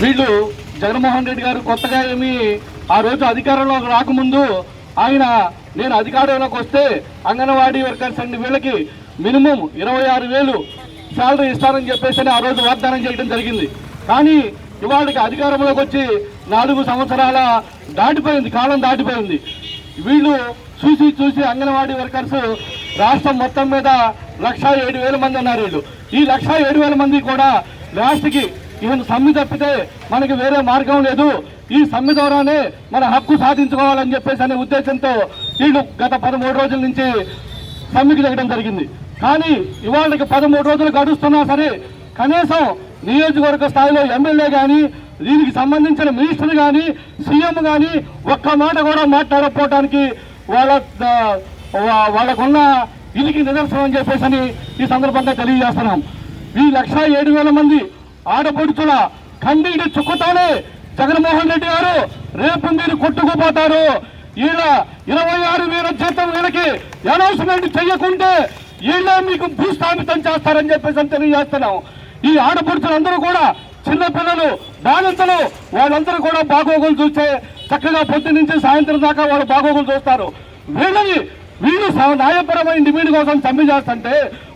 వీళ్ళు జగన్మోహన్ రెడ్డి గారు కొత్తగా ఏమి ఆ రోజు అధికారంలోకి రాకముందు ఆయన నేను అధికారంలోకి వస్తే అంగన్వాడీ వర్కర్స్ అండి వీళ్ళకి మినిమం ఇరవై ఆరు వేలు శాలరీ ఇస్తారని చెప్పేసి ఆ రోజు వాగ్దానం చేయడం జరిగింది. కానీ ఇవాళకి అధికారంలోకి వచ్చి నాలుగు సంవత్సరాల దాటిపోయింది కాలం దాటిపోయింది. వీళ్ళు చూసి చూసి అంగన్వాడీ వర్కర్స్ రాష్ట్రం మొత్తం మీద లక్ష ఏడు వేల మంది ఉన్నారు వీళ్ళు. ఈ లక్ష ఏడు వేల మంది కూడా లాస్ట్కి ఈవెన్ సమ్మె తప్పితే మనకి వేరే మార్గం లేదు. ఈ సమ్మె ద్వారానే మన హక్కు సాధించుకోవాలని చెప్పేసి అనే ఉద్దేశంతో వీళ్ళు గత పదమూడు రోజుల నుంచి సమ్మెకి దిగడం జరిగింది. కానీ ఇవాళకి పదమూడు రోజులు గడుస్తున్నా సరే కనీసం నియోజకవర్గ స్థాయిలో ఎమ్మెల్యే కానీ దీనికి సంబంధించిన మినిస్టర్ కానీ సీఎం కానీ ఒక్క మాట కూడా మాట్లాడకపోవడానికి వాళ్ళ వాళ్ళకున్న ఇదికి నిదర్శనం అని చెప్పేసి అని ఈ సందర్భంగా తెలియజేస్తున్నాం. ఈ లక్ష ఏడు వేల మంది ఆడపడుచుల కండీడి చుక్కుతానే జగన్మోహన్ రెడ్డి గారు రేపు మీరు కొట్టుకుపోతారు. ఈయన ఇరవై ఆరు వేల జీతం వీళ్ళకి అనౌన్స్మెంట్ చెయ్యకుంటే వీళ్ళే మీకు భూస్థాపితం చేస్తారని చెప్పేసి తెలియజేస్తున్నాం. ఈ ఆడపడుచులందరూ కూడా చిన్నపిల్లలు బాలింతలు వాళ్ళందరూ కూడా బాగోగులు చూస్తే చక్కగా పొద్దు నుంచి సాయంత్రం దాకా వాళ్ళు బాగోగులు చూస్తారు. వీళ్ళని వీళ్ళు న్యాయపరమైన డిమాండ్ కోసం సమ్మె చేస్తుంటే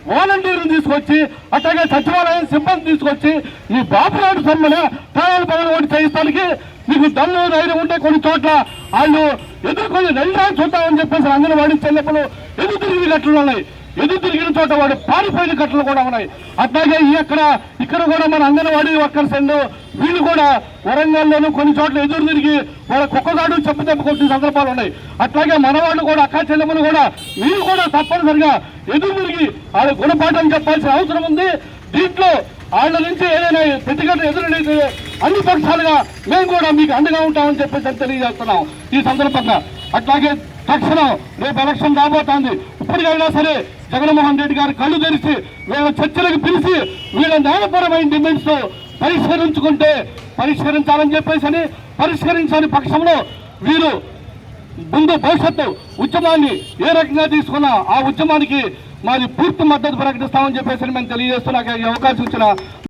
వాలంటీర్లు తీసుకొచ్చి అట్లాగే సచివాలయం సిబ్బంది తీసుకొచ్చి ఈ బాపునాడు సమ్మెను ప్రాణాలు పనులు ఒకటి చేయిస్తానికి మీకు దమ్ము ధైర్యం ఉంటే కొన్ని చోట్ల వాళ్ళు ఎదుర్కొని రెండా చూద్దామని చెప్పేసి అంగన్వాడీ చెల్లెప్పులు ఎదురు తిరిగి ఉన్నాయి ఎదురు తిరిగిన చోట వాడు పారిపోయిన కట్టలు కూడా ఉన్నాయి. అట్లాగే ఇక్కడ అక్కడ ఇక్కడ కూడా మన అంగన్వాడీ వర్కర్స్ అండ్ వీళ్ళు కూడా వరంగల్లోనూ కొన్ని చోట్ల ఎదురు తిరిగి వాళ్ళ కుక్కగాడు చెప్పు దెబ్బ సందర్భాలు ఉన్నాయి. అట్లాగే మనవాళ్ళు కూడా అక్క చెల్లెమ్మలు కూడా మీరు కూడా తప్పనిసరిగా ఎదురు తిరిగి వాళ్ళ గుణపాఠం చెప్పాల్సిన అవసరం ఉంది. దీంట్లో వాళ్ళ నుంచి ఏదైనా ప్రతిఘటన ఎదురైతే అన్ని పక్షాలుగా మేము కూడా మీకు అండగా ఉంటామని చెప్పేసి తెలియజేస్తున్నాం ఈ సందర్భంగా. అట్లాగే తక్షణం రేపు ఎలక్షన్ రాబోతోంది. ఇప్పటికైనా సరే జగన్మోహన్ రెడ్డి గారు కళ్ళు తెరిచి వీళ్ళ చర్చలకు పిలిచి వీళ్ళ న్యాయపరమైన డిమాండ్స్ పరిష్కరించుకుంటే పరిష్కరించాలని చెప్పేసి అని పరిష్కరించని పక్షంలో వీరు ముందు భవిష్యత్తు ఉద్యమాన్ని ఏ రకంగా తీసుకున్నా ఆ ఉద్యమానికి మాది పూర్తి మద్దతు ప్రకటిస్తామని చెప్పేసి మేము తెలియజేస్తున్నా ఈ అవకాశం ఇచ్చిన